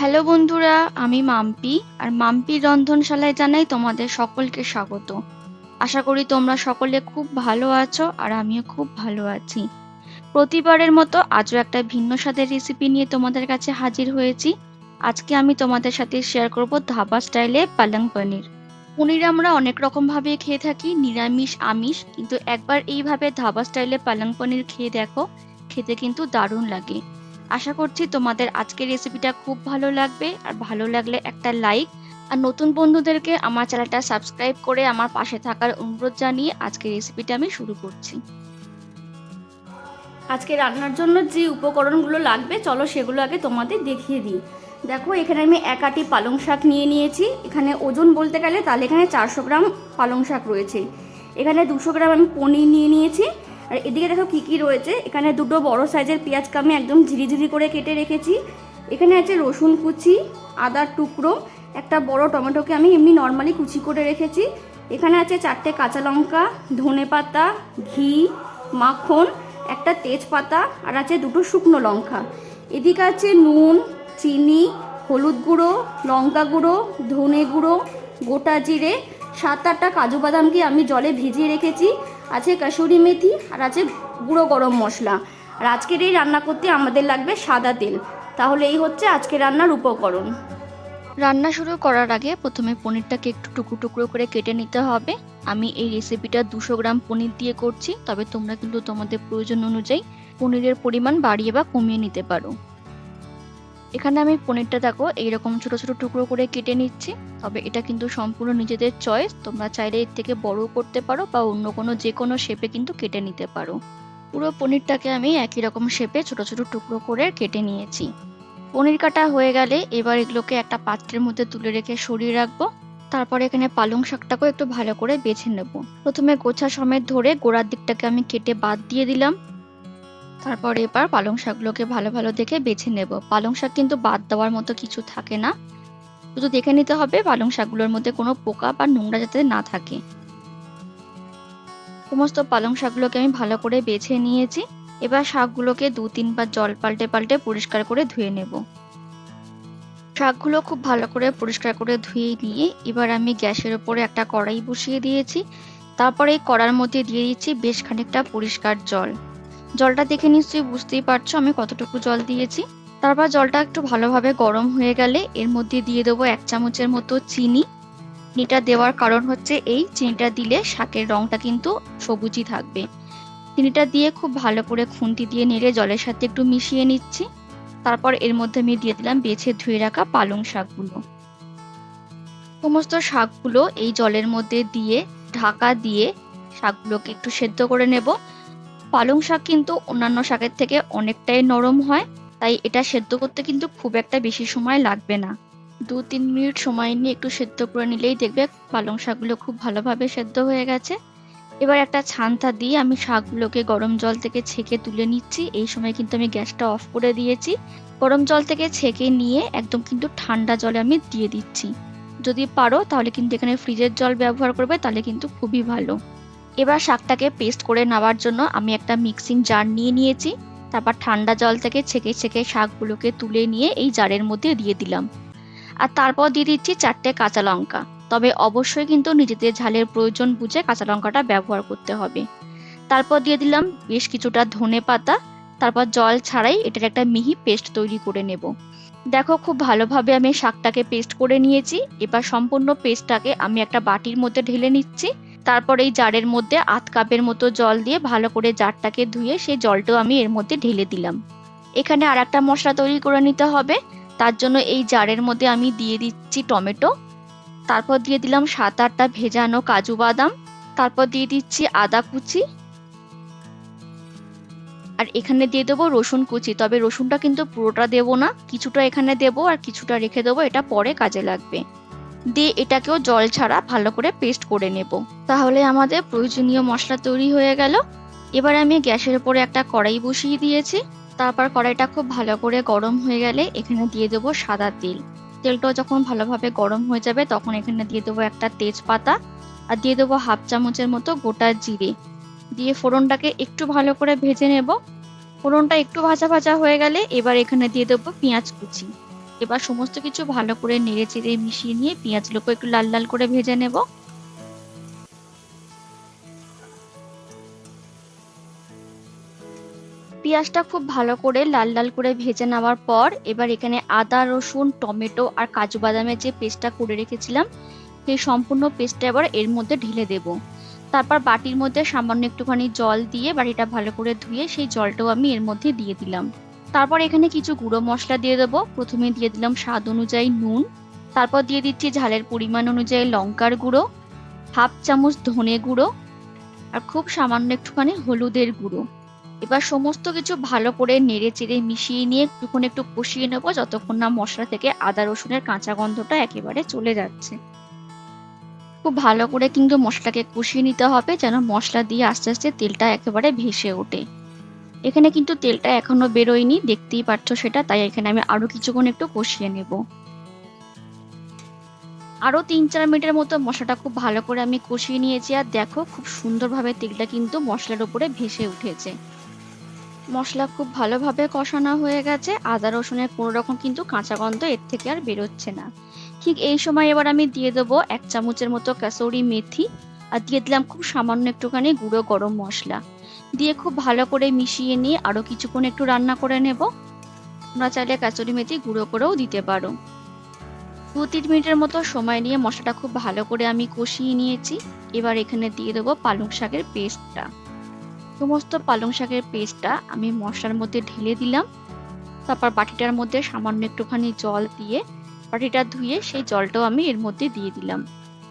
Hello বন্ধুরা, আমি মাম্পি, আর মাম্পির রন্ধনশালায় জানাই তোমাদের সকলকে স্বাগত। আশা করি তোমরা সকলে খুব ভালো আছো, আর আমিও খুব ভালো আছি। প্রতিবারের মতো আজও একটা ভিন্ন স্বাদের রেসিপি নিয়ে তোমাদের কাছে হাজির হয়েছি। আজকে আমি তোমাদের সাথে শেয়ার করব ধাবা স্টাইলে পালং পনির। পনির আমরা অনেক রকম ভাবে খেয়ে থাকি, নিরামিষ, আমিষ, কিন্তু একবার এইভাবে ধাবা স্টাইলে পালং পনির খেয়ে দেখো, খেতে কিন্তু দারুণ লাগে। আশা করছি তোমাদের আজকের রেসিপিটা খুব ভালো লাগবে। আর ভালো লাগলে একটা লাইক আর নতুন বন্ধুদেরকে আমার চ্যানেলটা সাবস্ক্রাইব করে আমার পাশে থাকার অনুরোধ জানিয়ে আজকের রেসিপিটা আমি শুরু করছি। আজকে রান্নার জন্য যে উপকরণগুলো লাগবে, চলো সেগুলো আগে তোমাদের দেখিয়ে দিই। দেখো, এখানে আমি এক আটি পালং শাক নিয়ে নিয়েছি। এখানে ওজন বলতে গেলে তাহলে এখানে চারশো গ্রাম পালং শাক রয়েছে। এখানে দুশো গ্রাম আমি পনির নিয়ে নিয়েছি। আর এদিকে দেখো কী কী রয়েছে। এখানে দুটো বড় সাইজের পেঁয়াজকে আমি একদম ঝিরিঝিরি করে কেটে রেখেছি। এখানে আছে রসুন কুচি, আদার টুকরো, একটা বড় টমেটোকে আমি এমনি নর্মালি কুচি করে রেখেছি। এখানে আছে চারটে কাঁচা লঙ্কা, ধনে পাতা, ঘি, মাখন, একটা তেজপাতা আর আছে দুটো শুকনো লঙ্কা। এদিকে আছে নুন, চিনি, হলুদ গুঁড়ো, লঙ্কা গুঁড়ো, ধনে গুঁড়ো, গোটা জিরে, সাত আটটা কাজু বাদামকে আমি জলে ভিজিয়ে রেখেছি। আছে কাসুরি মেথি আর আছে গুঁড়ো গরম মশলা। আর আজকের এই রান্না করতে আমাদের লাগবে সাদা তেল। তাহলে এই হচ্ছে আজকে রান্নার উপকরণ। রান্না শুরু করার আগে প্রথমে পনিরটাকে একটু টুকরো টুকরো করে কেটে নিতে হবে। আমি এই রেসিপিটা দুশো গ্রাম পনির দিয়ে করছি, তবে তোমরা কিন্তু তোমাদের প্রয়োজন অনুযায়ী পনিরের পরিমাণ বাড়িয়ে বা কমিয়ে নিতে পারো। এখানে আমি পনিরটা দেখো, এইরকম ছোট ছোট টুকরো করে কেটে নিচ্ছি। তবে এটা কিন্তু সম্পূর্ণ নিজেদের চয়েস তোমরা চাইলে এর থেকে বড়ও করতে পারো বা অন্য কোনো যে কোনো শেপে কিন্তু কেটে নিতে পারো। পুরো পনিরটাকে আমি একই রকম শেপে ছোট ছোট টুকরো করে কেটে নিয়েছি। পনির কাটা হয়ে গেলে এবার এগুলোকে একটা পাত্রের মধ্যে তুলে রেখে সরিয়ে রাখব। তারপর এখানে পালং শাকটাকেও একটু ভালো করে বেছে নেব। প্রথমে গোছা সমেত ধরে গোড়ার দিকটাকে আমি কেটে বাদ দিয়ে দিলাম। তারপর এবার পালং শাকগুলোকে ভালো ভালো দেখে বেছে নেব। পালং শাক কিন্তু বাদ দেওয়ার মতো কিছু থাকে না। শুধু দেখে নিতে হবে পালং শাকগুলোর মধ্যে কোনো পোকা বা নোংরা যাতে না থাকে। সমস্ত পালং শাকগুলোকে আমি ভালো করে বেছে নিয়েছি। এবার শাকগুলোকে দু তিনবার জল পাল্টে পাল্টে পরিষ্কার করে ধুয়ে নেব। শাকগুলো খুব ভালো করে পরিষ্কার করে ধুয়ে নিয়ে এবার আমি গ্যাসের ওপরে একটা কড়াই বসিয়ে দিয়েছি। তারপরে এই কড়ার মধ্যে দিয়ে দিচ্ছি বেশ খানিকটা পরিষ্কার জল। জলটা দেখে নিশ্চয়ই বুঝতেই পারছ আমি কতটুকু জল দিয়েছি। তারপর জলটা একটু ভালোভাবে গরম হয়ে গেলে এর মধ্যে দিয়ে দেবো এক চামচের মতো চিনি। চিনিটা দেওয়ার কারণ হচ্ছে এই চিনিটা দিলে শাকের রংটা কিন্তু সবুজই থাকবে। চিনিটা দিয়ে খুব ভালো করে খুন্তি দিয়ে নেড়ে জলের সাথে একটু মিশিয়ে নিচ্ছি। তারপর এর মধ্যে আমি দিয়ে দিলাম বেছে ধুয়ে রাখা পালং শাকগুলো। সমস্ত শাকগুলো এই জলের মধ্যে দিয়ে ঢাকা দিয়ে শাকগুলোকে একটু সেদ্ধ করে নেব। পালং শাক কিন্তু অন্যান্য শাকের থেকে অনেকটাই নরম হয়, তাই এটা সেদ্ধ করতে কিন্তু খুব একটা বেশি সময় লাগবে না। দু তিন মিনিট সময় নিয়ে একটু সেদ্ধ করে নিলেই দেখবে পালং শাকগুলো খুব ভালোভাবে সেদ্ধ হয়ে গেছে। এবার একটা ছান্তা দিয়ে আমি শাকগুলোকে গরম জল থেকে ছেঁকে তুলে নিচ্ছি। এই সময় কিন্তু আমি গ্যাসটা অফ করে দিয়েছি। গরম জল থেকে ছেঁকে নিয়ে একদম কিন্তু ঠান্ডা জলে আমি দিয়ে দিচ্ছি। যদি পারো তাহলে কিন্তু এখানে ফ্রিজের জল ব্যবহার করবে, তাহলে কিন্তু খুবই ভালো। এবার শাকটাকে পেস্ট করে নেওয়ার জন্য আমি একটা মিক্সিং জার নিয়ে নিয়েছি। তারপর ঠান্ডা জল থেকে ছেঁকে ছেঁকে শাকগুলোকে তুলে নিয়ে এই জারের মধ্যে দিয়ে দিলাম। আর তারপর দিয়ে দিচ্ছি চারটে কাঁচা লঙ্কা। তবে অবশ্যই কিন্তু নিজেদের ঝালের প্রয়োজন বুঝে কাঁচা লঙ্কাটা ব্যবহার করতে হবে। তারপর দিয়ে দিলাম বেশ কিছুটা ধনে পাতা। তারপর জল ছাড়াই এটার একটা মিহি পেস্ট তৈরি করে নেব। দেখো খুব ভালোভাবে আমি শাকটাকে পেস্ট করে নিয়েছি। এবার সম্পূর্ণ পেস্টটাকে আমি একটা বাটির মধ্যে ঢেলে নিচ্ছি। তারপর এই জারের মধ্যে আধ কাপের মতো জল দিয়ে ভালো করে জারটাকে ধুয়ে সেই জলটাও আমি এর মধ্যে ঢেলে দিলাম। এখানে আর একটা মশলা তৈরি করে নিতে হবে। তার জন্য এই জারের মধ্যে আমি দিয়ে দিচ্ছি টমেটো। তারপর দিয়ে দিলাম সাত আটটা ভেজানো কাজু বাদাম। তারপর দিয়ে দিচ্ছি আদা কুচি। আর এখানে দিয়ে দেবো রসুন কুচি। তবে রসুনটা কিন্তু পুরোটা দেবো না, কিছুটা এখানে দেবো আর কিছুটা রেখে দেবো। এটা পরে কাজে লাগবে। দিয়ে এটাকেও জল ছাড়া ভালো করে পেস্ট করে নেব। তাহলে আমাদের প্রয়োজনীয় মশলা তৈরি হয়ে গেল। এবার আমি গ্যাসের উপরে একটা কড়াই বসিয়ে দিয়েছি। তারপর কড়াইটা খুব ভালো করে গরম হয়ে গেলে এখানে দিয়ে দেবো সাদা তেল। তেলটাও যখন ভালোভাবে গরম হয়ে যাবে তখন এখানে দিয়ে দেবো একটা তেজপাতা আর দিয়ে দেবো হাফ চামচের মতো গোটা জিরে। দিয়ে ফোড়নটাকে একটু ভালো করে ভেজে নেব। ফোড়নটা একটু ভাজা ভাজা হয়ে গেলে এবার এখানে দিয়ে দেবো পেঁয়াজ কুচি। এবার সমস্ত কিছু ভালো করে নেড়ে চেড়ে মিশিয়ে নিয়ে পেঁয়াজগুলোকে একটু লাল লাল করে ভেজে নেব। পেঁয়াজটা খুব ভালো করে লাল লাল করে ভেজে নেওয়ার পর এবার এখানে আদা, রসুন, টমেটো আর কাজু বাদামের যে পেস্টটা করে রেখেছিলাম, সেই সম্পূর্ণ পেস্টটা এবার এর মধ্যে ঢেলে দেব। তারপর বাটির মধ্যে সামান্য একটুখানি জল দিয়ে বাটিটা ভালো করে ধুয়ে সেই জলটাও আমি এর মধ্যে দিয়ে দিলাম। তারপর এখানে কিছু গুঁড়ো মশলা দিয়ে দেবো। প্রথমে দিয়ে দিলাম স্বাদ অনুযায়ী নুন। তারপর দিয়ে দিচ্ছি ঝালের পরিমাণ অনুযায়ী লঙ্কার গুঁড়ো, হাফ চামচ ধনে গুঁড়ো আর খুব সামান্য একটুখানি হলুদের গুঁড়ো। এবার সমস্ত কিছু ভালো করে নেড়ে চেড়ে মিশিয়ে নিয়ে একটুক্ষণ একটু কষিয়ে নেব যতক্ষণ না মশলা থেকে আদা রসুনের কাঁচা গন্ধটা একেবারে চলে যাচ্ছে। খুব ভালো করে কিন্তু মশলাকে কষিয়ে নিতে হবে যেন মশলা দিয়ে আস্তে আস্তে তেলটা একেবারে ভেসে ওঠে। এখানে কিন্তু তেলটা এখনও বেরোয়নি, দেখতেই পাচ্ছ সেটা, তাই এখানে আমি আরও কিছুক্ষণ একটু কষিয়ে নেব। আরও তিন চার মিনিটের মতো মশলাটা খুব ভালো করে আমি কষিয়ে নিয়েছি, আর দেখো খুব সুন্দরভাবে তেলটা কিন্তু মশলার উপরে ভেসে উঠেছে। মশলা খুব ভালোভাবে কষানো হয়ে গেছে, আদা, রসুনের কোনো রকম কিন্তু কাঁচা গন্ধ এর থেকে আর বেরোচ্ছে না। ঠিক এই সময় এবার আমি দিয়ে দেবো এক চামচের মতো কাসৌরি মেথি, আর দিয়ে দিলাম খুব সামান্য একটুখানি গুঁড়ো গরম মশলা। দিয়ে খুব ভালো করে মিশিয়ে নিয়ে আরও কিছুক্ষণ একটু রান্না করে নেব। তোমরা চাইলে কাসুরি মেথি গুঁড়ো করেও দিতে পারো। দু তিন মিনিটের মতো সময় নিয়ে মশলাটা খুব ভালো করে আমি কষিয়ে নিয়েছি। এবার এখানে দিয়ে দেবো পালং শাকের পেস্টটা। সমস্ত পালং শাকের পেস্টটা আমি মশলার মধ্যে ঢেলে দিলাম। তারপর বাটিটার মধ্যে সামান্য একটুখানি জল দিয়ে বাটিটা ধুয়ে সেই জলটাও আমি এর মধ্যে দিয়ে দিলাম।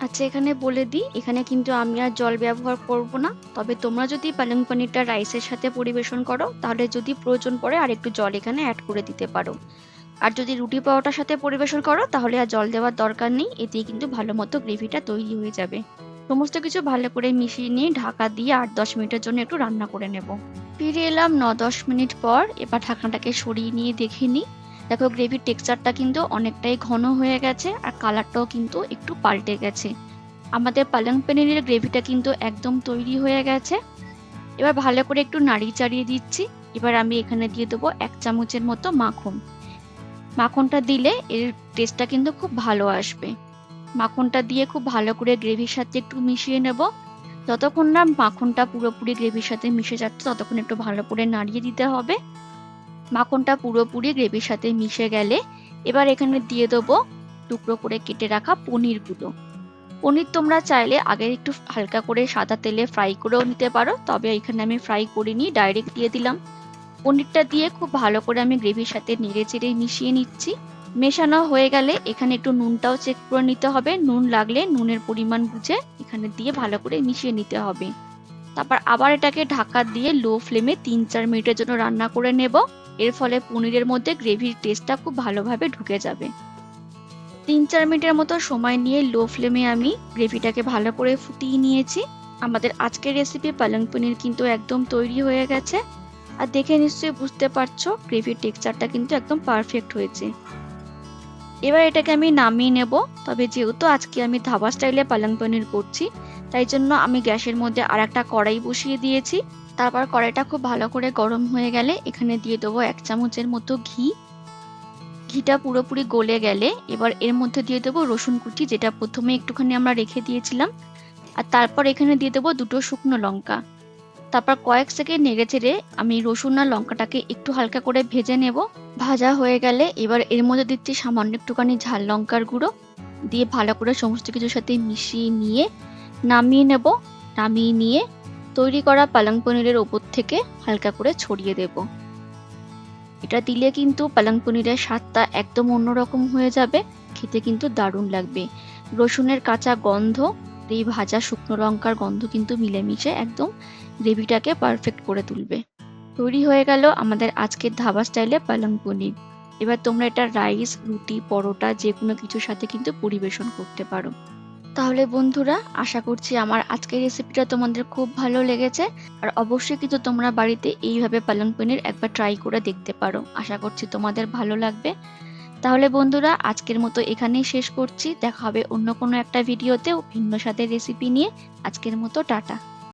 আচ্ছা এখানে বলে দিই, এখানে কিন্তু আমি আর জল ব্যবহার করব না। তবে তোমরা যদি পালং পনিরটা রাইসের সাথে পরিবেশন করো, তাহলে যদি প্রয়োজন পড়ে আর একটু জল এখানে অ্যাড করে দিতে পারো। আর যদি রুটি পাওয়াটার সাথে পরিবেশন করো, তাহলে আর জল দেওয়ার দরকার নেই এতেই কিন্তু ভালো মতো গ্রেভিটা তৈরি হয়ে যাবে। সমস্ত কিছু ভালো করে মিশিয়ে নিয়ে ঢাকা দিয়ে আট দশ মিনিটের জন্য একটু রান্না করে নেব। ফিরে এলাম ন দশ মিনিট পর, এবার ঢাকনাটাকে সরিয়ে নিয়ে দেখে নিই। দেখো গ্রেভির টেক্সচারটা কিন্তু অনেকটাই ঘন হয়ে গেছে আর কালারটাও কিন্তু একটু পাল্টে গেছে। আমাদের পালং পনিরের গ্রেভিটা কিন্তু একদম তৈরি হয়ে গেছে। এবার ভালো করে একটু নাড়ি চাড়িয়ে দিচ্ছি। এবার আমি এখানে দিয়ে দেবো এক চামচের মতো মাখন। মাখনটা দিলে এর টেস্টটা কিন্তু খুব ভালো আসবে। মাখনটা দিয়ে খুব ভালো করে গ্রেভির সাথে একটু মিশিয়ে নেব। যতক্ষণ না মাখনটা পুরোপুরি গ্রেভির সাথে মিশে যাচ্ছে, ততক্ষণ একটু ভালো করে নাড়িয়ে দিতে হবে। মাখনটা পুরোপুরি গ্রেভির সাথে মিশে গেলে এবার এখানে দিয়ে দেবো টুকরো করে কেটে রাখা পনিরগুলো পনির তোমরা চাইলে আগে একটু হালকা করে সাদা তেলে ফ্রাই করেও নিতে পারো, তবে এখানে আমি ফ্রাই করিনি ডাইরেক্ট দিয়ে দিলাম। পনিরটা দিয়ে খুব ভালো করে আমি গ্রেভির সাথে নেড়ে চেড়ে মিশিয়ে নিচ্ছি। মেশানো হয়ে গেলে এখানে একটু নুনটাও চেক করে নিতে হবে। নুন লাগলে নুনের পরিমাণ বুঝে এখানে দিয়ে ভালো করে মিশিয়ে নিতে হবে। তারপর আবার এটাকে ঢাকা দিয়ে লো ফ্লেমে তিন চার মিনিটের জন্য রান্না করে নেব। এর ফলে পনিরের মধ্যে গ্রেভির টেস্টটা খুব ভালোভাবে ঢুকে যাবে। তিন চার মিনিটের মতো সময় নিয়ে লো ফ্লেমে আমি গ্রেভিটাকে ভালো করে ফুটিয়ে নিয়েছি। আমাদের আজকের রেসিপি পালং পনির কিন্তু একদম তৈরি হয়ে গেছে। আর দেখে নিশ্চয়ই বুঝতে পারছ, গ্রেভির টেক্সচারটা কিন্তু একদম পারফেক্ট হয়েছে। এবার এটাকে আমি নামিয়ে নেব। তবে যেহেতু আজকে আমি ধাবা স্টাইলে পালং পনির করছি, তাই জন্য আমি গ্যাসের মধ্যে আর একটা কড়াই বসিয়ে দিয়েছি। তারপর কড়াইটা খুব ভালো করে গরম হয়ে গেলে এখানে দিয়ে দেবো এক চামচের মতো ঘি। ঘিটা পুরোপুরি গলে গেলে এবার এর মধ্যে দিয়ে দেবো রসুন কুচি, যেটা প্রথমে একটুখানি আমরা রেখে দিয়েছিলাম। আর তারপর এখানে দিয়ে দেবো দুটো শুকনো লঙ্কা। তারপর কয়েক সেকেন্ড নেড়ে চেড়ে আমি রসুন আর লঙ্কাটাকে একটু হালকা করে ভেজে নেব। ভাজা হয়ে গেলে এবার এর মধ্যে দিচ্ছি সামান্য একটুখানি ঝাল লঙ্কার গুঁড়ো। দিয়ে ভালো করে সমস্ত কিছুর সাথে মিশিয়ে নিয়ে নামিয়ে নেব। নামিয়ে নিয়ে তৈরি করা পালং পনিরের ওপর থেকে হালকা করে ছড়িয়ে দেব। এটা দিলে কিন্তু পালং পনিরের স্বাদটা একদম অন্যরকম হয়ে যাবে। খেতে কিন্তু দারুণ লাগবে। রসুনের কাঁচা গন্ধ এই ভাজা শুকনো লঙ্কার গন্ধ কিন্তু মিলেমিশে একদম গ্রেভিটাকে পারফেক্ট করে তুলবে। তৈরি হয়ে গেল আমাদের আজকের ধাবা স্টাইলে পালং পনির। এবার তোমরা এটা রাইস রুটি, পরোটা যে কোনো কিছুর সাথে কিন্তু পরিবেশন করতে পারো। তাহলে বন্ধুরা, আশা করছি আমার আজকের রেসিপিটা তোমাদের খুব ভালো লেগেছে। আর অবশ্যই কিন্তু তোমরা বাড়িতে এইভাবে পালং পনির একবার ট্রাই করে দেখতে পারো। আশা করছি তোমাদের ভালো লাগবে। তাহলে বন্ধুরা, আজকের মতো এখানেই শেষ করছি। দেখা হবে অন্য কোনো একটা ভিডিওতেও ভিন্ন স্বাদের রেসিপি নিয়ে। আজকের মতো টাটা।